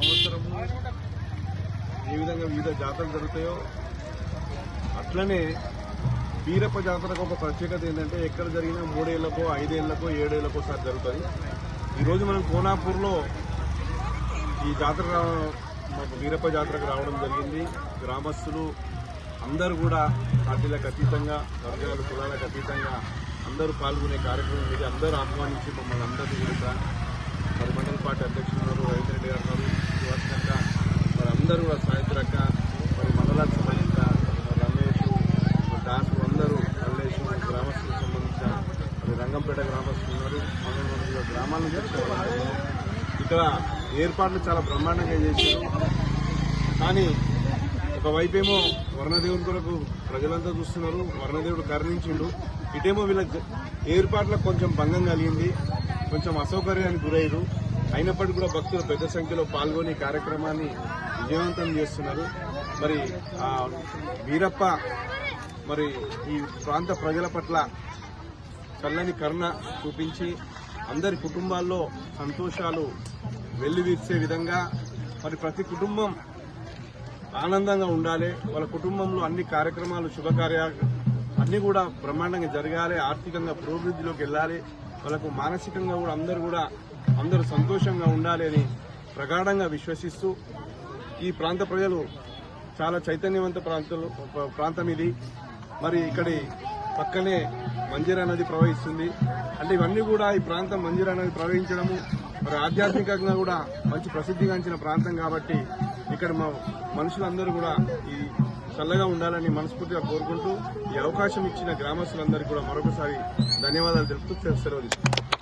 సంవత్సరం ఏ విధంగా వివిధ జాతరలు జరుగుతాయో అట్లనే వీరప్ప జాతరకు ఒక ప్రత్యేకత ఏంటంటే ఎక్కడ జరిగినా మూడేళ్ళకో ఐదేళ్ళకో ఏడేళ్ళకో సార్ జరుగుతుంది. ఈరోజు మనం కోనాపూర్లో ఈ జాతర మాకు వీరప్ప జాతరకు రావడం జరిగింది. గ్రామస్తులు అందరూ కూడా పార్టీలకు అతీతంగా వర్గాల కులాలకు అతీతంగా అందరూ పాల్గొనే కార్యక్రమం ఇది. అందరూ ఆహ్వానించి మమ్మల్ని అందరినీ కూడా మరి మండల పార్టీ అధ్యక్షులు ఉన్నారు రవీంద్ర రెడ్డి గారు ఉన్నారు సుభాష్ అక్క మరి అందరూ కూడా సాయంత్రం అక్క మరి మండలానికి సంబంధించిన మరి రమేష్ మరి దాసు అందరూ మల్లేష్ గ్రామస్తులకు సంబంధించిన మరి రంగంపేట గ్రామస్తులు ఉన్నారు ఇక్కడ ఏర్పాట్లు చాలా బ్రహ్మాండంగా చేశారు. కానీ ఒకవైపేమో వర్ణదేవుని కొరకు ప్రజలంతా చూస్తున్నారు. వర్ణదేవుడు కరుణించిండు. ఇటేమో వీళ్ళ జ- ఏర్పాట్లకు కొంచెం భంగం కలిగింది. కొంచెం అసౌకర్యానికి గురయ్యారు. అయినప్పటికీ కూడా భక్తులు పెద్ద సంఖ్యలో పాల్గొని కార్యక్రమాన్ని విజయవంతం చేస్తున్నారు. మరి ఆ వీరప్ప మరి ఈ ప్రాంత ప్రజల పట్ల చల్లని కరుణ చూపించి అందరి కుటుంబాల్లో సంతోషాలు వెల్లివిరిసే విధంగా మరి ప్రతి కుటుంబం ఆనందంగా ఉండాలి. వాళ్ళ కుటుంబంలో అన్ని కార్యక్రమాలు శుభకార్యాలు అన్ని కూడా బ్రహ్మాండంగా జరగాలి. ఆర్థికంగా పురోభివృద్ధిలోకి వెళ్ళాలి. వాళ్ళకు మానసికంగా కూడా అందరూ కూడా అందరూ సంతోషంగా ఉండాలి అని ప్రగాఢంగా విశ్వసిస్తూ ఈ ప్రాంత ప్రజలు చాలా చైతన్యవంత ప్రాంతం ప్రాంతం ఇది. మరి ఇక్కడి పక్కనే మంజీరా నది ప్రవహిస్తుంది. అంటే ఇవన్నీ కూడా ఈ ప్రాంతం మంజీరా నది ప్రవహించడము మరి ఆధ్యాత్మికంగా కూడా మంచి ప్రసిద్ధిగాంచిన ప్రాంతం కాబట్టి ఇక్కడ మా మనుషులందరూ కూడా ఈ చల్లగా ఉండాలని మనస్ఫూర్తిగా కోరుకుంటూ ఈ అవకాశం ఇచ్చిన గ్రామస్తులందరికీ కూడా మరొకసారి ధన్యవాదాలు తెలుపుతూ సెలవు